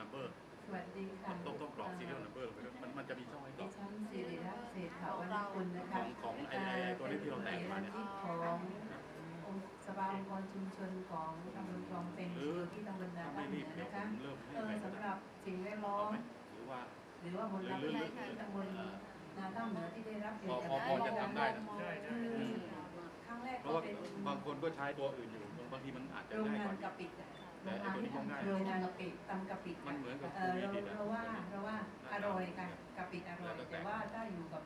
นัมเบอร์สวัสดีค่ะต้องต้องกรอก serial number ลงไปด้วยมันมันจะมีช่องให้กรดิอก ฉันสิริรัตน์เศรษฐาวันคุณนะขคะองของไอ้ไอ้ไอ้ตัวนี้ที่เราแต่งมาเนี่ยที่ขององค์สภาองค์กรชุมชนของตำบลคลองเป็นหรือที่ตำบลนาถ้าด้าไม่นเหรีนืบอเดี๋ยวนะผคะมเริ่มให้เออไปสำหรับสิ่งแวดล้อเอาม ไหมหรือว่า หรือว่ามลพิษที่ตำบลนาด้านเหนือที่ได้รับเกียรติพอพอจะทำได้นะ คือครั้งแรกเพก็ราะว่าเป็นบางคนก็ใช้ตัวอื่นอยู่บางทีมันอาจจะโรงง่ายงากนว่ากะปิอะ แต่ไอ้ตัวนี้ก็ง่ายโรงงานกะปิตำกะปิมันเหมือนกับเออเราคุกกี้ดิบอะเราว่าเราว่าอร่อยค่ะกะปิอร่อยแล้วแต่แต่ว่าถ้าอยู่กับ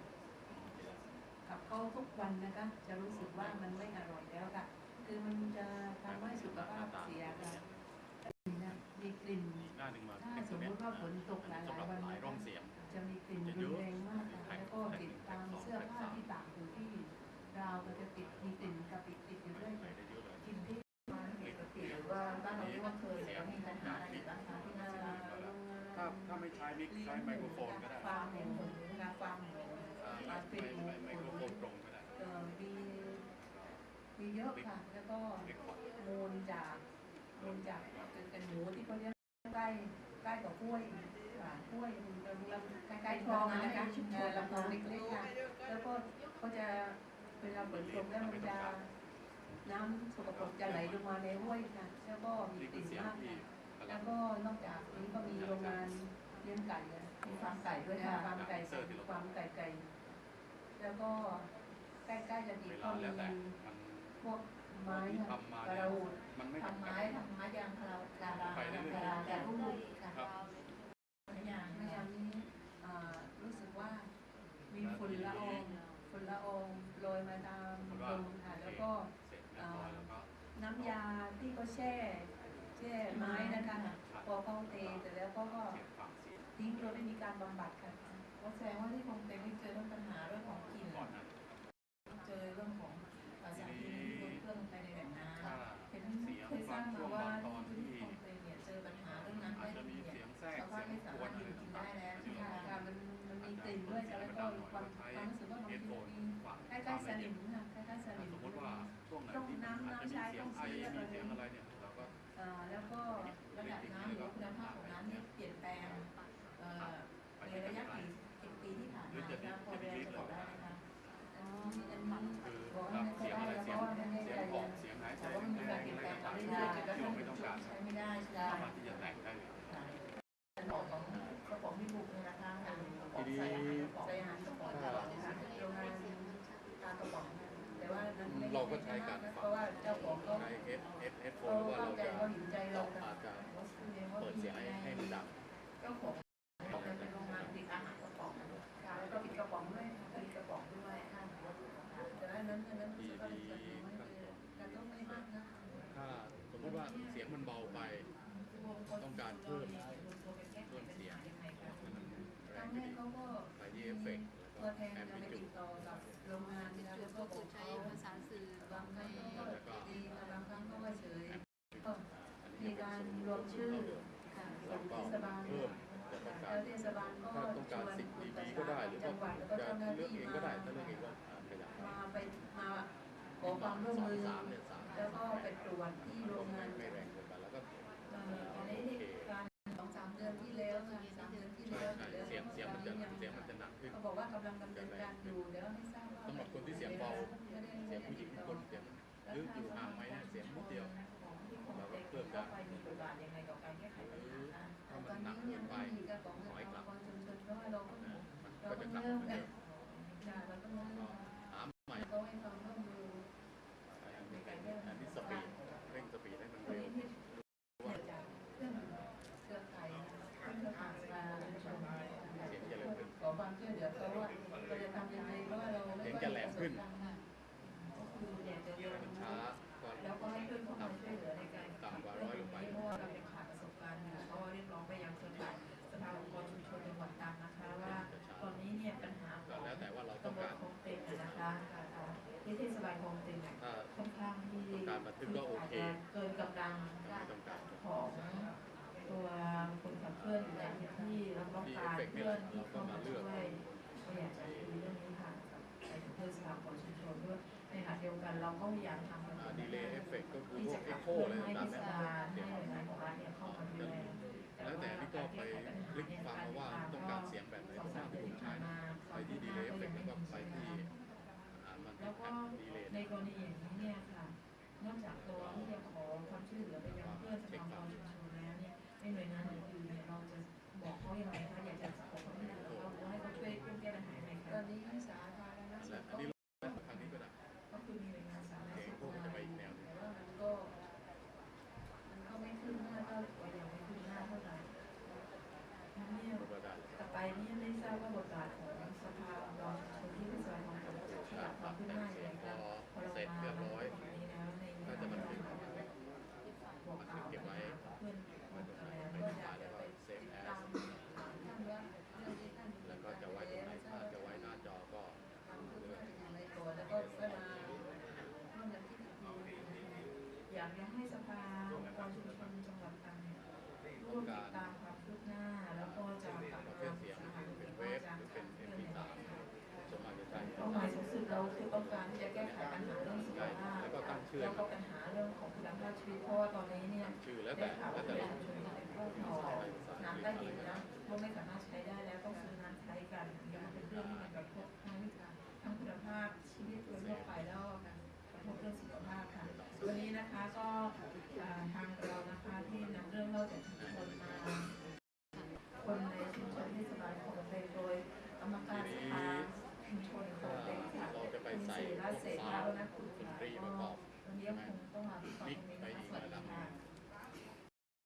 กับเขาทุกวันนะคะ จะรู้สึกว่ามันไม่อร่อยแล้วค่ะ คือมันจะทำให้สุขภาพเสียค่ะนะมีกลิ่นหน้าหนึ่งมาถ้าเป็นสตัวมเนี้มยติว่าฝนตกหอันนี้ลายสำหรับๆวันหลายนะร่องคะเสียงจะมีกลิ่นรุนแร ว่าเคยหรือว่ามีปัญหาอะไรบ้างคะที่น่าจะถ้าถ้าไม่ใช้มิกใช้ไมโครโฟนก็ได้ฟาร์มหมูนะคะฟาร์มหมูอ่าฟาร์มเป็ดหมูไมโครโฟนตรงก็ได้เอ่อมีมีเยอะค่ะ แล้วก็เด็กขวัญมูลจากมูลจากเป็นเป็นหมูที่เขาเลี้ยงใกล้ใกล้กับกล้วยค่ะกล้วยลำลำใกล้ๆคลองอะนะคะเออลำคลองเล็กๆค่ะแล้วก็เขาจะเวลาฝนตกแล้วมันจะ น้ำสกปรกจะไหลลงมาในห้วยค่ะแล้วก็มีกลิ่นมากค่ะแล้วก็นอกจากนี้ก็มีโรงงานเลี้ยงไก่อะมีฟาร์มไก่ด้วยค่ะฟาร์มไก่ฟาร์มไก่ไก่ แล้วก็ใกล้ๆจะมีก็มีพวกไม้ค่ะกระดูดทำไม้ทำไม้ยางคาราคาราไปเรื่อยๆคาราแต่รุ่มค่ะครับไม้ยางเมื่อยามนี้รู้สึกว่ามีฝุ่นละอองฝุ่นละอองโรยมาตามลมค่ะแล้วก็ น้ำยาที่เขาแช่แช่ไม้นะคะพอเขาเทเสร็จแล้วเขาก็ทิ้งโดยไม่มีการบำบัดค่ะก็แสดงว่าที่คงเต็มไม่เจอเรื่องปัญหาเรื่องของกลิ่นเจอเรื่องของสารที่บนเครื่องไปในแหล่งน้ำเห็นเคยทราบางมาว่าที่คงเต็มเนี่ยเจอปัญหาเรื่องน้ำอาได้จจะมีเนี่ยชาวบ้านไม่สามารถดื่มกินได้แล้วค่ะค่ะมันมันมีกลิ่นด้วยแล้วก็ความความรู้สึกว่าบางทีโฟมันนมีฝั่งใกล้ๆสนิมค่ะใกล้ๆสสนิม ช่วงไหนที่มันอาจจะมีเสียงไอมีเสียงอะไรเนี่ยเราก็อ่าแล้วก็ระดับน้ำหรือคุณภาพของน้ำนี่เปลี่ยนแปลงเอ่อในระยะกี่สิบปีที่ผ่านมานะพอเรียนจะบอกได้ไหมคะอันนี้อันนี้คือบอกรับเสียงได้อะไรแล้วเสียงราะว่าไม่แน่ใจเสียงออกเสียงหายใจแต่ว่ามันมีแรการงเปลี่ยนอะไรแปลงมาต่างๆจนกระๆที่เราไม่ต้องการใช้ไม่ได้ใช่ เราก็ใช้การฟังใช้เอฟเอฟเอฟโฟเขานว่าเราจะเราอาจจะเขาคือเรียนว่าเปิดเสียงให้ให้มันดัง การรวมชื่อค่ะส่งเทศบาลเพิ่มแต่ต้องกาแล้วเทศบาลก็ถ้าต้องชการวน10บุ dB ตรก็ได้ หรือจัว่างหวัดแล้วก็เจ้าหน้าเลือกที่เองมาก็ได้ ถ้าเลือกเองก็อ่าขยับมาไปมาขอความร่วมมือสามเนี่ยสามแล้วก็ไปตรวจที่โรงงาน ไม่แรงเกินไปแล้วก็ เอ่ออันนี้นี่การสองสามเดือนที่แล้วค่ะสามเดือนที่แล้วเสียงเสียงมันจะเสียงมันจะหนักขึ้น เขาบอกว่ากำลังดำเนินการอยู่ การของ ถอยกลับ องค์กรชุมชนเพราะว่าเราก็ นะมัน เรา ก็ ก็ จะกลับ เริ่ม เหมือน ที่เทศบาลคลองเต็งเนี่ยถ้า ค่อนข้างที่ต้องการบันทึกก็โอเคเกินกำลังถ้าไม่ต้องการก็ของตัวคนขับเคลื่อนอยู่ในพื้นที่แล้วก็การเคลื่อนที่เข้ามาช่วยก็อยากจะคุยเรื่องนี้ค่ะกับในเทศบาลของชุมชนด้วยในขณะเดียวกันเราก็พยายามทำกันดีเลย์เอฟเฟกก็คือที่พวจะกเอ็ขักบโคเคลื่อนอะไรให้เทต่างๆศเนี่ยบาลให้เสียงหน่วยงานของรัฐเนี่ยเข้ามาดูแล แล้วแต่นี่ก็ นอกจากตัวที่จะขอความช่วยเหลือไปยังเพื่อนสมาคมชุมชนแล้วเนี่ยในหน่วยงานอื่นากจะให้สภาองค์กรชุมชนจังหวัดตรังเนี่ยร่วมติดตามความคืบหน้า แล้วก็จะกลับมาปรึกษาหารือกัว่าจะหารื่องยังไงค่ะเป้าหมายสูงสุดเราคือต้องการที่จะแก้ไขปัญหาเรื่องสุขภาพแล้วก็ปัญหาเรื่องของคุณภาพชีวิตเพราะว่าตอนนี้เนี่ยได้ข่าวว่าประชาชนหลายครอบครัวน้ำใต้ดินนะก็ไม่สามารถใช้ได้แล้วต้องสู รัสเสร็จแล้วนะคุณเรียกคงต้องมาที่ตอนนี้นะสวัสดี